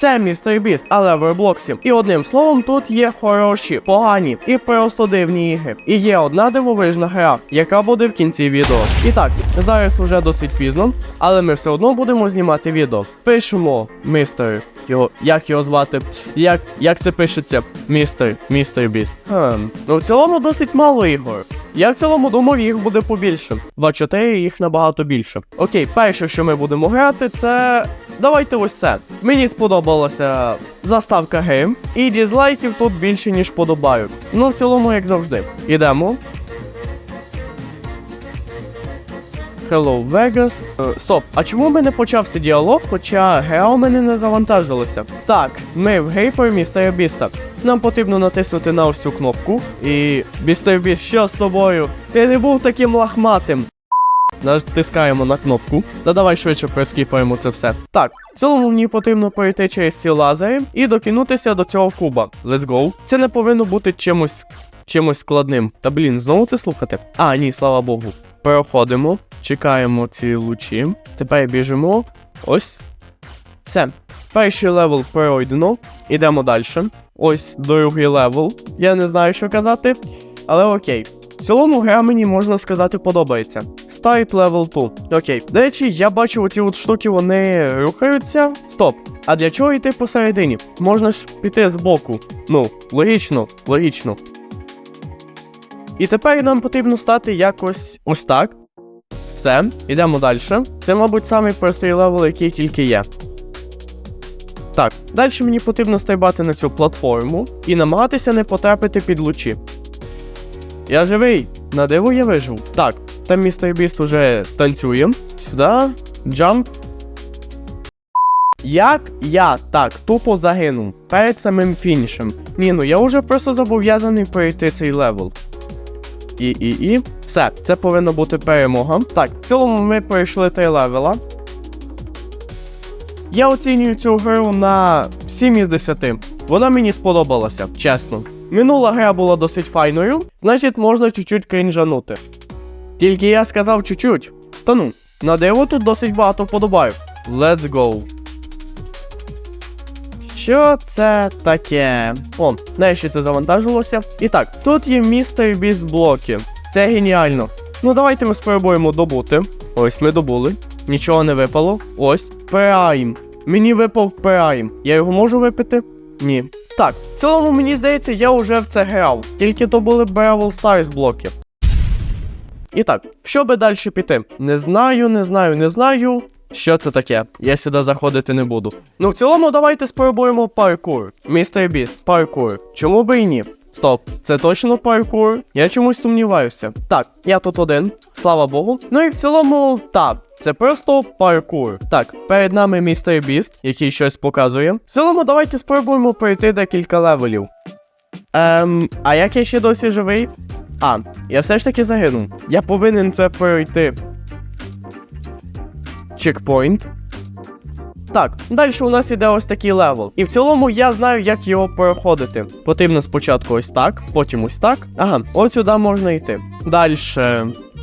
Це містер Біст, але в Роблоксі. І одним словом, тут є хороші, погані і просто дивні ігри. І є одна дивовижна гра, яка буде в кінці відео. І так, зараз уже досить пізно, але ми все одно будемо знімати відео. Пишемо містер. Його, як його звати? Як, як це пишеться? Містер, містер Біст. Хм. Ну в цілому досить мало ігор. Я в цілому думав, їх буде побільше. 2-4 їх набагато більше. Окей, перше, що ми будемо грати, це. Давайте ось це. Мені сподобалася заставка гри, і дізлайків тут більше, ніж подобають. Ну, в цілому, як завжди. Ідемо. Hello Vegas. Е, стоп, а чому в мене почався діалог, хоча у мене не завантажилася? Так, ми в грі про містера Біста. Нам потрібно натиснути на ось цю кнопку. І. Містер Біст, що з тобою? Ти не був таким лахматим. Натискаємо на кнопку. Та давай швидше прискіпаємо це все. Так, в цілому мені потрібно пройти через ці лазери і докинутися до цього куба. Let's go. Це не повинно бути чимось чимось складним. Та блін, знову це слухати? А, ні, слава Богу. Переходимо, чекаємо ці лучі. Тепер біжимо. Ось. Все. Перший левел пройдено. Ідемо далі. Ось другий левел. Я не знаю, що казати, але окей. В цілому гра мені можна сказати подобається. Start level 2. Окей. До речі, я бачу оці от штуки, вони рухаються. Стоп. А для чого йти посередині? Можна ж піти збоку. Ну, логічно, логічно. І тепер нам потрібно стати якось ось так. Все, йдемо далі. Це, мабуть, самий простий левел, який тільки є. Так, далі мені потрібно стрибати на цю платформу і намагатися не потрапити під лучі. Я живий, на диво я вижив. Так, там містер Біст уже танцює. Сюди, джамп. Як я так тупо загинув перед самим фінішем? Ні, ну я вже просто зобов'язаний пройти цей левел. І, і, і. Все, це повинна бути перемога. Так, в цілому ми пройшли три левела. Я оцінюю цю гру на 7 із 10. Вона мені сподобалася, чесно. Минула гра була досить файною, значить можна чуть-чуть крінжанути. Тільки я сказав чуть-чуть. Та ну, на диво тут досить багато вподобаю. Let's go. Що це таке? О, нарешті це завантажилося. І так, тут є містер Біст блоки. Це геніально. Ну давайте ми спробуємо добути. Ось ми добули. Нічого не випало. Ось. Прайм. Мені випав прайм. Я його можу випити? Ні. Так, в цілому мені здається, я вже в це грав. Тільки то були Бравл Stars блоки. І так, що би далі піти? Не знаю, не знаю, не знаю. Що це таке? Я сюди заходити не буду. Ну, в цілому, давайте спробуємо паркур. Містер Біст, паркур. Чому би і ні? Стоп, це точно паркур? Я чомусь сумніваюся. Так, я тут один, слава Богу. Ну і в цілому, так, це просто паркур. Так, перед нами містер Біст, який щось показує. В цілому, давайте спробуємо пройти декілька левелів. Ем, а як я ще досі живий? А, я все ж таки загинув. Я повинен це пройти. Чекпоінт. Так, далі у нас іде ось такий левел. І в цілому я знаю, як його проходити. Потрібно спочатку ось так, потім ось так. Ага, от сюди можна йти. Далі.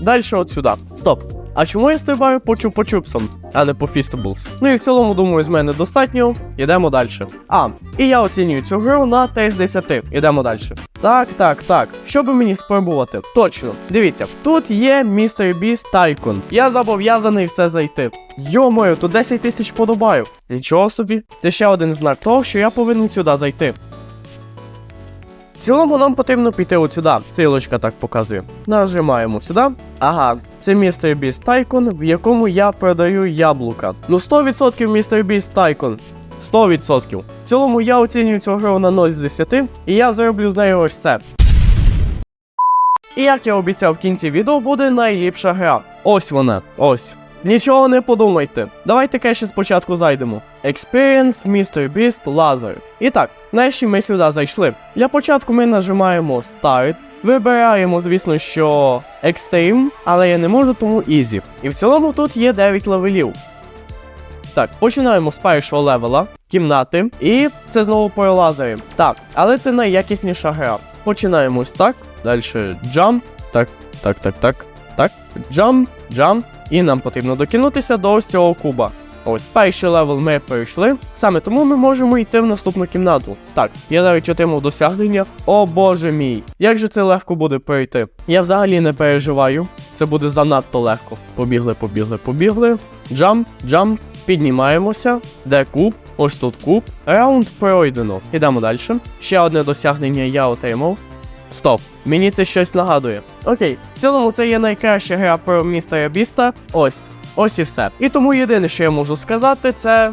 Далі от сюди. Стоп. А чому я стрибаю по чупа-чупсам, а не по фістаблс? Ну і в цілому, думаю, з мене достатньо. Йдемо далі. А, і я оцінюю цю гру на 3 з 10. Ідемо далі. Так, так, так. Що би мені спробувати? Точно. Дивіться, тут є містер Біст Тайкон. Я зобов'язаний в це зайти. Йомою, тут 10 тисяч подобаю. Нічого собі. Це ще один знак того, що я повинен сюди зайти. В цілому нам потрібно піти от сюди. Стрілочка так показує. Нажимаємо сюди. Ага, це містер Біст Тайкон, в якому я продаю яблука. Ну 100% містер Біст Тайкон. 100%. В цілому я оцінюю цю гру на 0 з 10, і я зроблю з нею ось це. І як я обіцяв в кінці відео, буде найліпша гра. Ось вона, ось. Нічого не подумайте. Давайте краще спочатку зайдемо. Experience Mr. Beast Laser. І так, нарешті ми сюди зайшли. Для початку ми нажимаємо Start. Вибираємо, звісно, що Extreme, але я не можу, тому Easy. І в цілому тут є 9 левелів. Так, починаємо з першого левела, кімнати, і це знову про. Так, але це найякісніша гра. Починаємо ось так, далі jump, так, так, так, так, так, jump, jump, і нам потрібно докинутися до ось цього куба. Ось перший левел ми пройшли. Саме тому ми можемо йти в наступну кімнату. Так, я навіть отримав досягнення. О боже мій, як же це легко буде пройти? Я взагалі не переживаю. Це буде занадто легко. Побігли, побігли, побігли. Джамп, джамп, піднімаємося. Де куб? Ось тут куб. Раунд пройдено. Ідемо далі. Ще одне досягнення я отримав. Стоп, мені це щось нагадує. Окей, в цілому це є найкраща гра про містера Біста. Ось, ось і все. І тому єдине, що я можу сказати, це.